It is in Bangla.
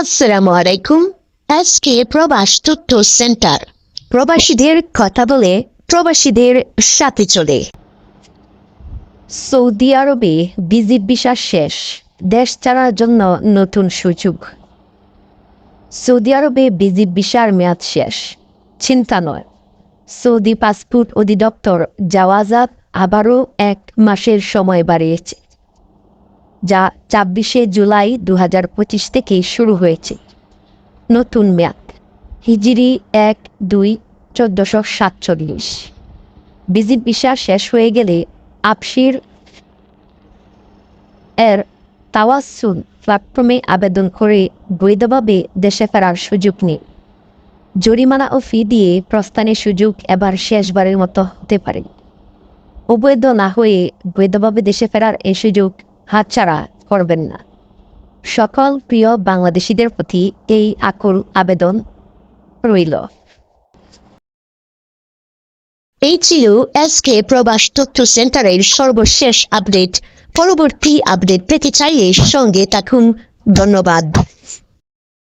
আসসালামু আলাইকুম। আজকে প্রবাস তথ্য সেন্টার। প্রবাসীদের কথা বলে প্রবাসীদের সাথে চলে। সৌদি আরবে ভিজিট ভিসা শেষ। দেশ ছাড়ার জন্য নতুন সুযোগ। সৌদি আরবে ভিজিট ভিসার মেয়াদ শেষ। চিন্তা নয়। সৌদি পাসপোর্ট অধিদপ্তর জাওয়াজাত আবারও এক মাসের সময় বাড়িয়েছে। যা ছাব্বিশে জুলাই দু হাজার পঁচিশ থেকে শুরু হয়েছে। নতুন মেয়াদ, হিজিরি এক, দুই, চোদ্দশো সাতচল্লিশ। ভিজিট ভিসা শেষ হয়ে গেলে আপসির এর তাওয়াসুল প্ল্যাটফর্মে আবেদন করে বৈধভাবে দেশে ফেরার সুযোগ নেই। জরিমানা ও ফি দিয়ে প্রস্থানের সুযোগ এবার শেষবারের মতো হতে পারে। অবৈধ না হয়ে বৈধভাবে দেশে ফেরার এই সুযোগ হাতছাড়া করবেন না। সকল প্রিয় বাংলাদেশিদের প্রতি এই আকুল আবেদন রইল। এই ছিল এসকে প্রবাস তথ্য সেন্টারের সর্বশেষ আপডেট। পরবর্তী আপডেট পেতে চাইলে সঙ্গে থাকুন। ধন্যবাদ।